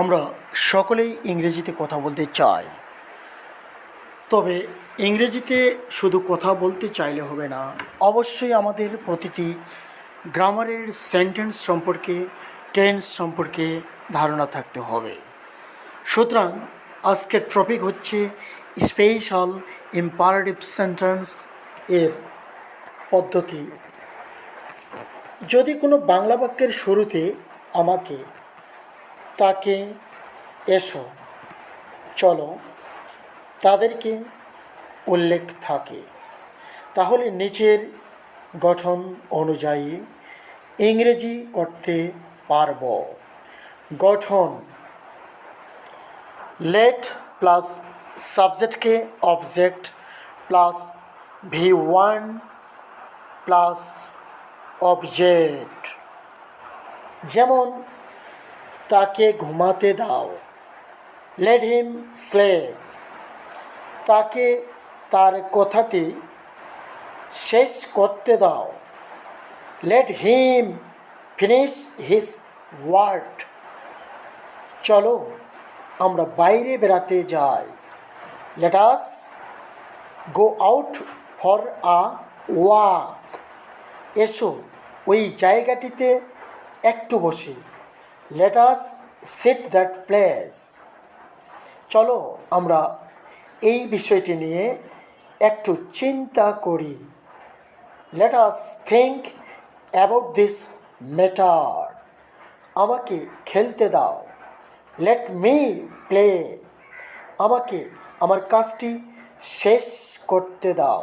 আমরা সকলেই ইংরেজিতে কথা বলতে চাই। তবে ইংরেজিতে শুধু কথা বলতে চাইলে হবে না, অবশ্যই আমাদের প্রতিটি গ্রামারের সেন্টেন্স সম্পর্কে, টেন্স সম্পর্কে ধারণা থাকতে হবে। সুতরাং আজকের টপিক হচ্ছে স্পেশাল ইম্পারেটিভ সেন্টেন্স এর পদ্ধতি। যদি কোনো বাংলা বাক্যের শুরুতে আমাকে তাকে এসো। চলো, তাদেরকে উল্লেখ থাকে। তাহলে নিচের গঠন অনুযায়ী ইংরেজি করতে পারব। গঠন। Let plus সাবজেক্টকে object plus V one plus object যেমন তাকে ঘুমাতে দাও। লেট হিম স্লেভ তাকে তার কথাটি শেষ করতে দাও। Let him finish his word চলো, আমরা বাইরে বেড়াতে যাই। Let us go out for a walk এসো, ওই জায়গাটিতে একটু বসি। Let us sit that place চলো আমরা এই বিষয়টি নিয়ে একটু চিন্তা করি। Let us think about this matter আমাকে খেলতে দাও। লেট মি প্লে আমাকে আমার কাজটি শেষ করতে দাও।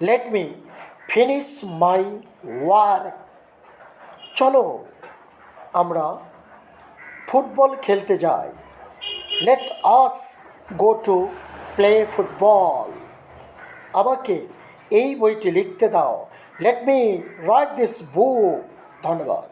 Let me finish my work চলো আমরা ফুটবল খেলতে যাই। Let us go to play football আমাকে এই বইটি লিখতে দাও। Let me write this book ধন্যবাদ।